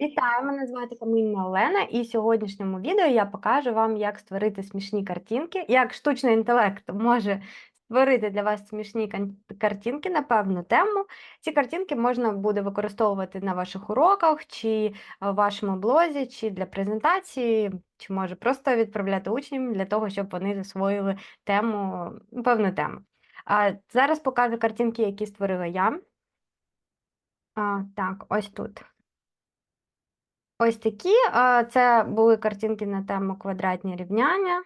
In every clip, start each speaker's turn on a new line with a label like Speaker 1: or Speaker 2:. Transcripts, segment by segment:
Speaker 1: Вітаю, мене звати Камінна Олена, і в сьогоднішньому відео я покажу вам, як створити смішні картинки, як штучний інтелект може створити для вас смішні картинки на певну тему. Ці картинки можна буде використовувати на ваших уроках, чи в вашому блозі, чи для презентації, чи може просто відправляти учням для того, щоб вони засвоїли тему, певну тему. А зараз покажу картинки, які створила я. А, так, ось тут. Ось такі. Це були картинки на тему квадратні рівняння.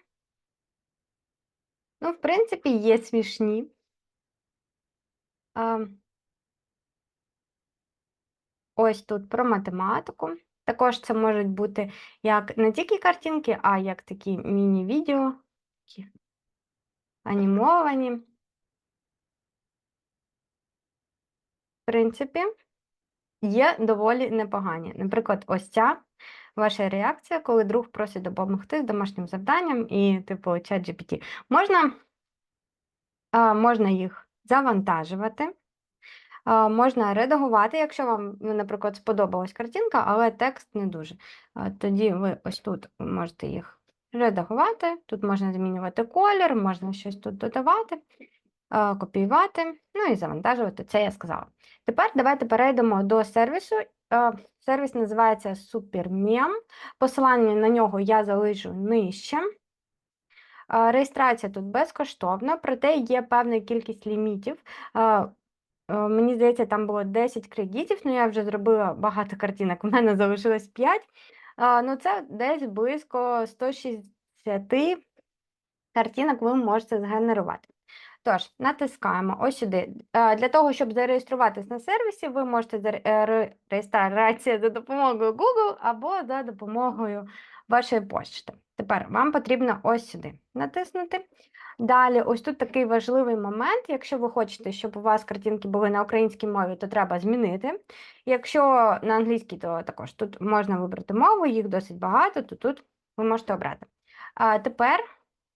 Speaker 1: Ну, в принципі, є смішні. Ось тут про математику. Також це можуть бути як не тільки картинки, а як такі міні-відео, анімовані. В принципі, є доволі непогані. Наприклад, ось ця ваша реакція, коли друг просить допомогти з домашнім завданням і, типу, чат GPT. Можна, можна їх завантажувати, можна редагувати, якщо вам, ну, наприклад, сподобалась картинка, але текст не дуже. Тоді ви ось тут можете їх редагувати, тут можна змінювати колір, можна щось тут додавати, копіювати, ну і завантажувати. Це я сказала. Тепер давайте перейдемо до сервісу. Сервіс називається SuperMem. Посилання на нього я залишу нижче. Реєстрація тут безкоштовна, проте є певна кількість лімітів. Е, Мені здається, там було 10 кредитів, ну я вже зробила багато картинок, у мене залишилось 5. Ну, це десь близько 160 картинок ви можете згенерувати. Тож, натискаємо ось сюди. Е, Для того, щоб зареєструватись на сервісі, ви можете е, реєстрація за допомогою Google або за допомогою вашої почти. Тепер вам потрібно ось сюди натиснути. Далі, ось тут такий важливий момент. Якщо ви хочете, щоб у вас картинки були на українській мові, то треба змінити. Якщо на англійській, то також тут можна вибрати мову, їх досить багато, то тут ви можете обрати. А тепер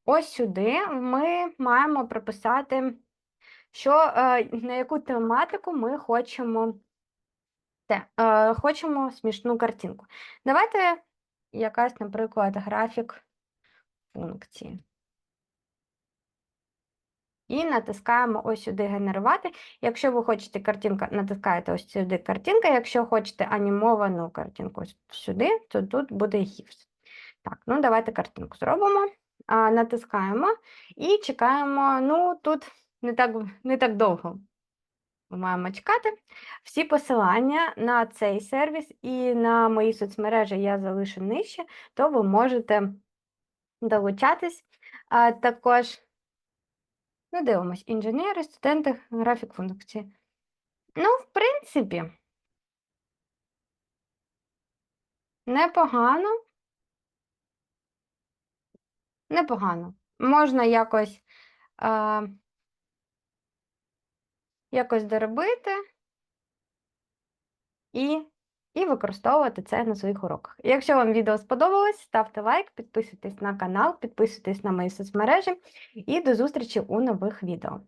Speaker 1: ось сюди ми маємо прописати, що, е, на яку тематику ми хочемо, те, е, хочемо смішну картинку. Давайте якась, наприклад, графік функції. І натискаємо ось сюди генерувати. Якщо ви хочете картинка, натискаєте ось сюди картинка. Якщо хочете анімовану картинку ось сюди, то тут буде GIFs. Так, ну давайте картинку зробимо. Натискаємо і чекаємо. Ну, тут не так, не так довго. Ми маємо чекати. Всі посилання на цей сервіс і на мої соцмережі я залишу нижче, то ви можете долучатись. А також, ну, дивимось, інженери, студенти, графік функції. Ну, в принципі, непогано. Непогано. Можна якось, е, якось доробити і, і використовувати це на своїх уроках. Якщо вам відео сподобалось, ставте лайк, підписуйтесь на канал, підписуйтесь на мої соцмережі і до зустрічі у нових відео.